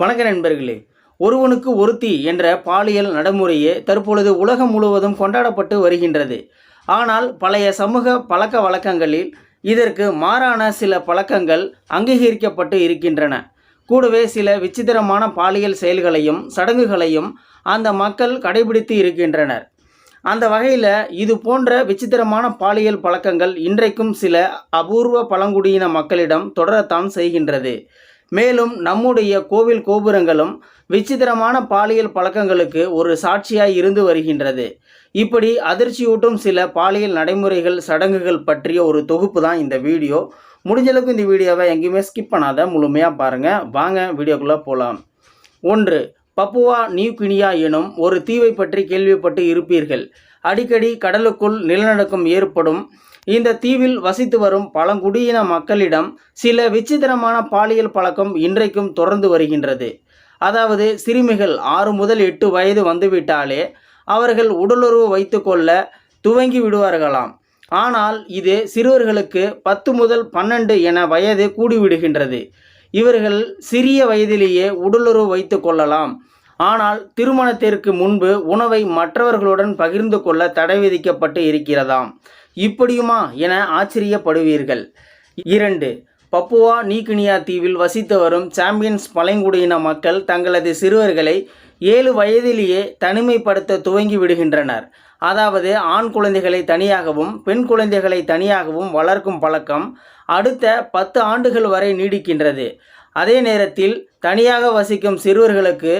வணக்க நண்பர்களே ஒருவனுக்கு ஒருத்தி என்ற பாலியல் நடைமுறையே தற்பொழுது உலகம் முழுவதும் கொண்டாடப்பட்டு வருகின்றது. ஆனால் பழைய சமூக பழக்க வழக்கங்களில் இதற்கு மாறான சில பழக்கங்கள் அங்கீகரிக்கப்பட்டு இருக்கின்றன. கூடவே சில விசித்திரமான பாலியல் செயல்களையும் சடங்குகளையும் அந்த மக்கள் கடைபிடித்து இருக்கின்றனர். அந்த வகையில் இது போன்ற விசித்திரமான பாலியல் பழக்கங்கள் இன்றைக்கும் சில அபூர்வ பழங்குடியின மக்களிடம் தொடரத்தான் செய்கின்றது. மேலும் நம்முடைய கோவில் கோபுரங்களும் விசித்திரமான பாலியல் பழக்கங்களுக்கு ஒரு சாட்சியாய் இருந்து வருகின்றது. இப்படி அதிர்ச்சியூட்டும் சில பாலியல் நடைமுறைகள் சடங்குகள் பற்றிய ஒரு தொகுப்பு தான் இந்த வீடியோ. முடிஞ்சளவுக்கு இந்த வீடியோவை எங்கேயுமே ஸ்கிப் பண்ணாத முழுமையாக பாருங்கள் வாங்க வீடியோக்குள்ளே போகலாம் ஒன்று பப்புவா நியூ கினியா எனும் ஒரு தீவை பற்றி கேள்விப்பட்டு இருப்பீர்கள். அடிக்கடி கடலுக்குள் நிலநடுக்கம் ஏற்படும். இந்த தீவில் வசித்து வரும் பழங்குடியின மக்களிடம் சில விசித்திரமான பாலியல் பழக்கம் இன்றைக்கும் தொடர்ந்து வருகின்றது. அதாவது சிறுமிகள் ஆறு முதல் எட்டு வயது வந்துவிட்டாலே அவர்கள் உடலுறவு வைத்துக்கொள்ள துவங்கி விடுவார்களாம். ஆனால் இது சிறுவர்களுக்கு பத்து முதல் பன்னெண்டு என வயது கூடிவிடுகின்றது. இவர்கள் சிறிய வயதிலேயே உடலுறவு வைத்து கொள்ளலாம். ஆனால் திருமணத்திற்கு முன்பு உணவை மற்றவர்களுடன் பகிர்ந்து கொள்ள தடை விதிக்கப்பட்டு இருக்கிறதாம். இப்படியுமா என ஆச்சரியப்படுவீர்கள். இரண்டு பப்புவா நீக்கினியா தீவில் வசித்து வரும் சாம்பியன்ஸ் பழங்குடியின மக்கள் தங்களது சிறுவர்களை ஏழு வயதிலேயே தனிமைப்படுத்த துவங்கி விடுகின்றனர். அதாவது ஆண் குழந்தைகளை தனியாகவும் பெண் குழந்தைகளை தனியாகவும் வளர்க்கும் பழக்கம் அடுத்த பத்து ஆண்டுகள் வரை நீடிக்கின்றது. அதே நேரத்தில் தனியாக வசிக்கும் சிறுவர்களுக்கு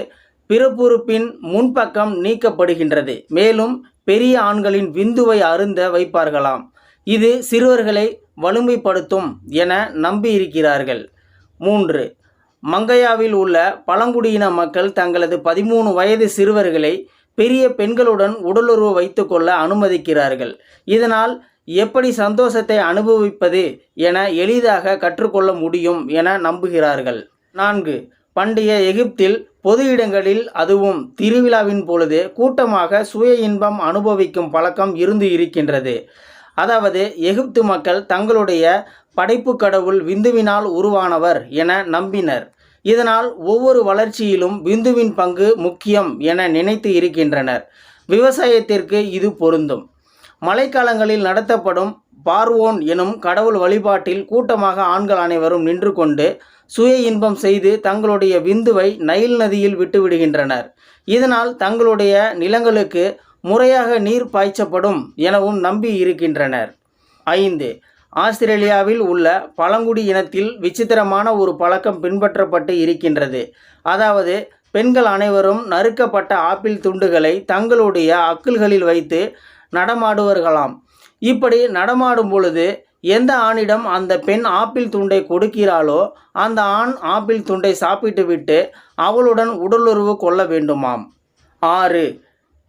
பிறப்புறுப்பின் முன்பக்கம் நீக்கப்படுகின்றது. மேலும் பெரிய ஆண்களின் விந்துவை அருந்த வைப்பார்களாம். இது சிறுவர்களை வலிமைப்படுத்தும் என நம்பியிருக்கிறார்கள். மூன்று மங்கையாவில் உள்ள பழங்குடியின மக்கள் தங்களது பதிமூணு வயது சிறுவர்களை பெரிய பெண்களுடன் உடலுறவு வைத்துக்கொள்ள அனுமதிக்கிறார்கள். இதனால் எப்படி சந்தோஷத்தை அனுபவிப்பது என எளிதாக கற்றுக்கொள்ள முடியும் என நம்புகிறார்கள். நான்கு பண்டைய எகிப்தில் பொது இடங்களில் அதுவும் திருவிழாவின் பொழுது கூட்டமாக சுய இன்பம் அனுபவிக்கும் பழக்கம் இருந்து இருக்கின்றது. அதாவது எகிப்து மக்கள் தங்களுடைய படைப்பு கடவுள் விந்துவினால் உருவானவர் என நம்பினர். இதனால் ஒவ்வொரு வளர்ச்சியிலும் விந்துவின் பங்கு முக்கியம் என நினைத்து இருக்கின்றனர். விவசாயத்திற்கு இது பொருந்தும். மழைக்காலங்களில் நடத்தப்படும் பார்வோன் எனும் கடவுள் வழிபாட்டில் கூட்டமாக ஆண்கள் அனைவரும் நின்று கொண்டு சுய இன்பம் செய்து தங்களுடைய விந்துவை நைல் நதியில் விட்டுவிடுகின்றனர். இதனால் தங்களுடைய நிலங்களுக்கு முறையாக நீர் பாய்ச்சப்படும் எனவும் நம்பி இருக்கின்றனர். ஐந்து ஆஸ்திரேலியாவில் உள்ள பழங்குடி இனத்தில் விசித்திரமான ஒரு பழக்கம் பின்பற்றப்பட்டு இருக்கின்றது. அதாவது பெண்கள் அனைவரும் நறுக்கப்பட்ட ஆப்பிள் துண்டுகளை தங்களுடைய அக்குள்களில் வைத்து நடமாடுவார்களாம். இப்படி நடமாடும் பொழுது எந்த ஆணிடம் அந்த பெண் ஆப்பிள் துண்டை கொடுக்கிறாளோ அந்த ஆண் ஆப்பிள் துண்டை சாப்பிட்டு விட்டு அவளுடன் உடலுறவு கொள்ள வேண்டுமாம். ஆறு.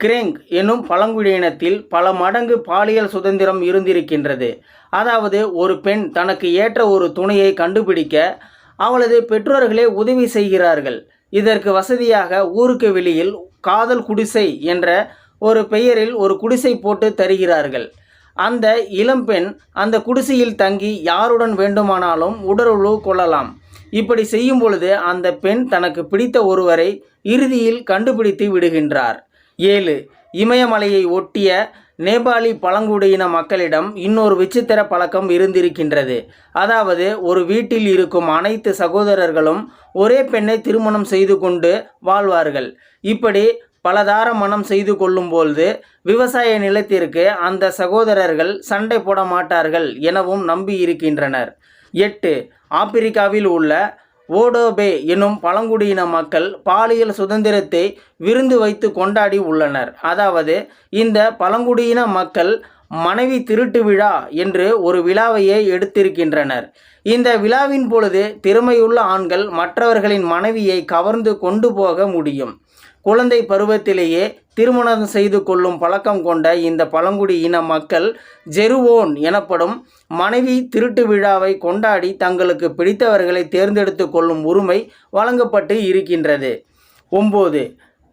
கிரெங் எனும் பழங்குடியினத்தில் பல மடங்கு பாலியல் சுதந்திரம் இருந்திருக்கின்றது. அதாவது ஒரு பெண் தனக்கு ஏற்ற ஒரு துணையை கண்டுபிடிக்க அவளது பெற்றோர்களே உதவி செய்கிறார்கள். இதற்கு வசதியாக ஊருக்கு வெளியில் காதல் குடிசை என்ற ஒரு பெயரில் ஒரு குடிசை போட்டு தருகிறார்கள். அந்த இளம்பெண் அந்த குடிசையில் தங்கி யாருடன் வேண்டுமானாலும் உடலுறவு கொள்ளலாம். இப்படி செய்யும் பொழுது அந்த பெண் தனக்கு பிடித்த ஒருவரை இறுதியில் கண்டுபிடித்து விடுகின்றார். ஏழு. இமயமலையை ஒட்டிய நேபாளி பழங்குடியின மக்களிடம் இன்னொரு விசித்திர பழக்கம் இருந்திருக்கின்றது. அதாவது ஒரு வீட்டில் இருக்கும் அனைத்து சகோதரர்களும் ஒரே பெண்ணை திருமணம் செய்து கொண்டு வாழ்வார்கள். இப்படி பலதார மனம் செய்து கொள்ளும்பொழுது விவசாய நிலத்திற்கு அந்த சகோதரர்கள் சண்டை போட மாட்டார்கள் எனவும் நம்பி இருக்கின்றனர். எட்டு ஆப்பிரிக்காவில் உள்ள ஓடோபே எனும் பழங்குடியின மக்கள் பாலியல் சுதந்திரத்தை விருந்து வைத்து கொண்டாடி உள்ளனர். அதாவது இந்த பழங்குடியின மக்கள் மனைவி திருட்டு விழா என்று ஒரு விழாவையே எடுத்திருக்கின்றனர். இந்த விழாவின் பொழுது திறமையுள்ள ஆண்கள் மற்றவர்களின் மனைவியை கவர்ந்து கொண்டு போக முடியும். குழந்தை பருவத்திலேயே திருமணம் செய்து கொள்ளும் பழக்கம் கொண்ட இந்த பழங்குடி இன மக்கள் ஜெருவோன் எனப்படும் மனைவி திருட்டு விழாவை கொண்டாடி தங்களுக்கு பிடித்தவர்களை தேர்ந்தெடுத்து கொள்ளும் உரிமை வழங்கப்பட்டு இருக்கின்றது. ஒம்பது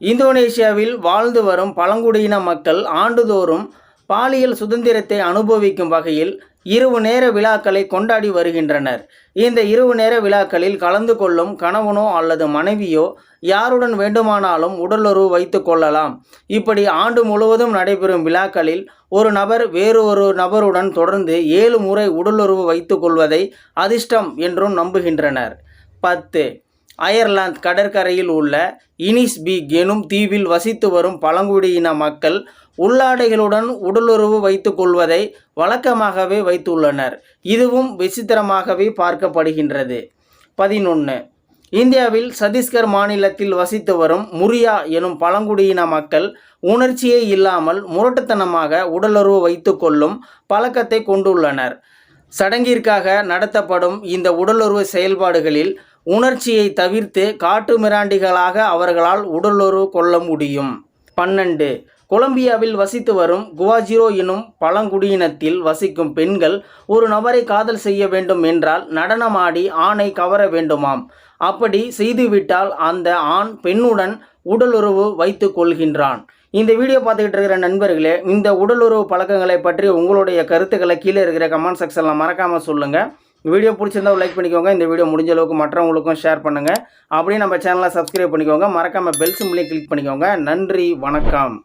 இந்தோனேசியாவில் வாழ்ந்து வரும் பழங்குடியின மக்கள் ஆண்டுதோறும் பாலியல் சுதந்திரத்தை அனுபவிக்கும் வகையில் இரவு நேர விழாக்களை கொண்டாடி வருகின்றனர். இந்த இரவு நேர விழாக்களில் கலந்து கொள்ளும் கணவனோ அல்லது மனைவியோ யாருடன் வேண்டுமானாலும் உடலுறவு வைத்து கொள்ளலாம். இப்படி ஆண்டு முழுவதும் நடைபெறும் விழாக்களில் ஒரு நபர் வேறு ஒரு நபருடன் தொடர்ந்து ஏழு முறை உடலுறவு வைத்து கொள்வதை அதிர்ஷ்டம் என்றும் நம்புகின்றனர். பத்து. அயர்லாந்து கடற்கரையில் உள்ள இனிஸ் பீக் எனும் தீவில் வசித்து வரும் பழங்குடியின மக்கள் உள்ளாடைகளுடன் உடலுறவு வைத்து கொள்வதை வழக்கமாகவே வைத்துள்ளனர். இதுவும் விசித்திரமாகவே பார்க்கப்படுகின்றது. பதினொன்று இந்தியாவில் சத்தீஸ்கர் மாநிலத்தில் வசித்து வரும் முரியா எனும் பழங்குடியின மக்கள் உணர்ச்சியே இல்லாமல் முரட்டுத்தனமாக உடலுறவு வைத்து கொள்ளும் பழக்கத்தை கொண்டுள்ளனர். சடங்கிற்காக நடத்தப்படும் இந்த உடலுறவு செயல்பாடுகளில் உணர்ச்சியை தவிர்த்து காட்டுமிராண்டிகளாக அவர்களால் உடலுறவு கொள்ள முடியும். பன்னெண்டு. கொலம்பியாவில் வசித்து வரும் குவாஜிரோ எனும் பழங்குடியினத்தில் வசிக்கும் பெண்கள் ஒரு நபரை காதல் செய்ய வேண்டும் என்றால் நடனமாடி ஆணை கவர வேண்டுமாம். அப்படி செய்துவிட்டால் அந்த ஆண் பெண்ணுடன் உடலுறவு வைத்து கொள்கின்றான். இந்த வீடியோ பார்த்துக்கிட்டு இருக்கிற நண்பர்களே இந்த உடலுறவு பழக்கங்களை பற்றி உங்களுடைய கருத்துக்களை கீழே இருக்கிற கமெண்ட் செக்ஷனில் மறக்காமல் சொல்லுங்கள் வீடியோ பிடிச்சிருந்தா லைக் பண்ணிக்கோங்க. இந்த வீடியோ முடிஞ்ச அளவுக்கு மற்றவங்களுக்கும் ஷேர் பண்ணுங்கள் அப்படியே நம்ம சேனலை சப்ஸ்கிரைப் பண்ணிக்கோங்க. மறக்காமல் பெல் சிம்பிளையும் கிளிக் பண்ணிக்கோங்க. நன்றி வணக்கம்.